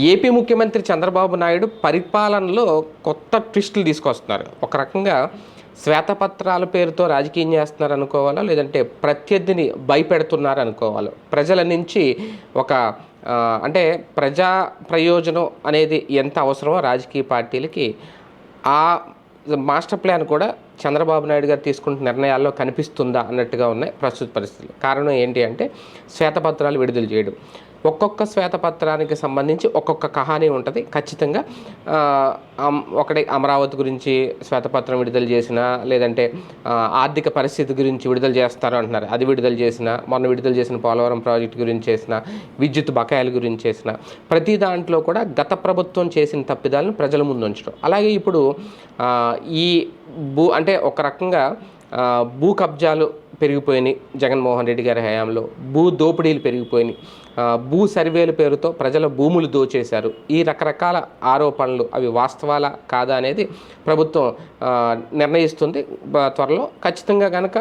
AP ముఖ్యమంత్రి చంద్రబాబు నాయుడు పరిపాలనలో కొత్త ట్విస్టులు తీసుకొస్తున్నారు. ఒక రకంగా శ్వేతపత్రాల పేరుతో రాజకీయం చేస్తున్నారు అనుకోవాలా? లేదంటే ప్రత్యర్థిని భయపెడుతున్నారు అనుకోవాలి? ప్రజల నుంచి ఒక అంటే ప్రజా ప్రయోజనం అనేది ఎంత అవసరమో రాజకీయ పార్టీలకి ఆ మాస్టర్ ప్లాన్ కూడా చంద్రబాబు నాయుడు గారు తీసుకుంటున్న నిర్ణయాల్లో కనిపిస్తుందా అన్నట్టుగా ఉన్నాయి ప్రస్తుత పరిస్థితులు. కారణం ఏంటి అంటే శ్వేతపత్రాలు విడుదల చేయడం. ఒక్కొక్క శ్వేతపత్రానికి సంబంధించి ఒక్కొక్క కహానీ ఉంటుంది. ఖచ్చితంగా ఒకటి అమరావతి గురించి శ్వేతపత్రం విడుదల చేసిన లేదంటే ఆర్థిక పరిస్థితి గురించి విడుదల చేస్తారు అంటున్నారు. అది విడుదల చేసిన మొన్న విడుదల చేసిన పోలవరం ప్రాజెక్టు గురించి చేసిన విద్యుత్ బకాయిల గురించి చేసిన ప్రతి దాంట్లో కూడా గత ప్రభుత్వం చేసిన తప్పిదాలను ప్రజల ముందు ఉంచడం. అలాగే ఇప్పుడు ఈ భూ అంటే ఒక రకంగా భూ కబ్జాలు పెరిగిపోయినాయి జగన్మోహన్ రెడ్డి గారి హయాంలో. భూ దోపిడీలు పెరిగిపోయినాయి. భూ సర్వేల పేరుతో ప్రజల భూములు దోచేశారు. ఈ రకరకాల ఆరోపణలు అవి వాస్తవాల కాదా అనేది ప్రభుత్వం నిర్ణయిస్తుంది. త్వరలో ఖచ్చితంగా కనుక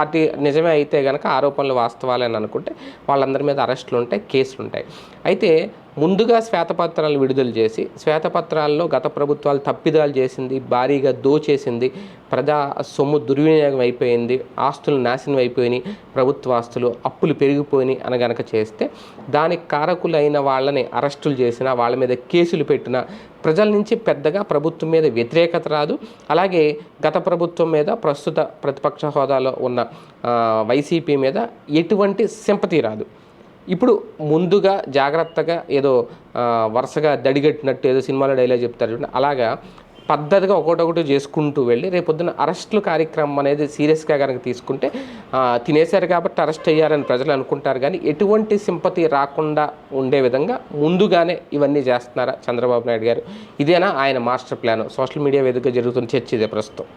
అటు నిజమే అయితే కనుక ఆరోపణలు వాస్తవాలని అనుకుంటే వాళ్ళందరి మీద అరెస్టులు ఉంటాయి కేసులు ఉంటాయి అయితే ముందుగా శ్వేతపత్రాలు విడుదల చేసి శ్వేతపత్రాల్లో గత ప్రభుత్వాలు తప్పిదాలు చేసింది భారీగా దోచేసింది ప్రజా సొమ్ము దుర్వినియోగం అయిపోయింది ఆస్తులు నాశనం అయిపోయినాయి ప్రభుత్వ ఆస్తులు అప్పులు పెరిగిపోయినాయి అని గనక చేస్తే దానికి కారకులైన వాళ్ళని అరెస్టులు చేసిన వాళ్ళ మీద కేసులు పెట్టిన ప్రజల నుంచి పెద్దగా ప్రభుత్వం మీద వ్యతిరేకత రాదు. అలాగే గత ప్రభుత్వం మీద ప్రస్తుత ప్రతిపక్ష హోదాలో ఉన్న వైసీపీ మీద ఎటువంటి సింపతి రాదు. ఇప్పుడు ముందుగా జాగ్రత్తగా ఏదో వరుసగా దడిగట్టినట్టు ఏదో సినిమాలో డైలాగ్ చెప్తారు అలాగా పద్ధతిగా ఒకటొకటి చేసుకుంటూ వెళ్ళి రేపొద్దున అరెస్టుల కార్యక్రమం అనేది సీరియస్గా కనుక తీసుకుంటే తినేశారు కాబట్టి అరెస్ట్ అయ్యారని ప్రజలు అనుకుంటారు కానీ ఎటువంటి సింపతి రాకుండా ఉండే విధంగా ముందుగానే ఇవన్నీ చేస్తున్నారా చంద్రబాబు నాయుడు గారు. ఇదేనా ఆయన మాస్టర్ ప్లాన్? సోషల్ మీడియా వేదికగా జరుగుతున్న చర్చ ఇదే ప్రస్తుతం.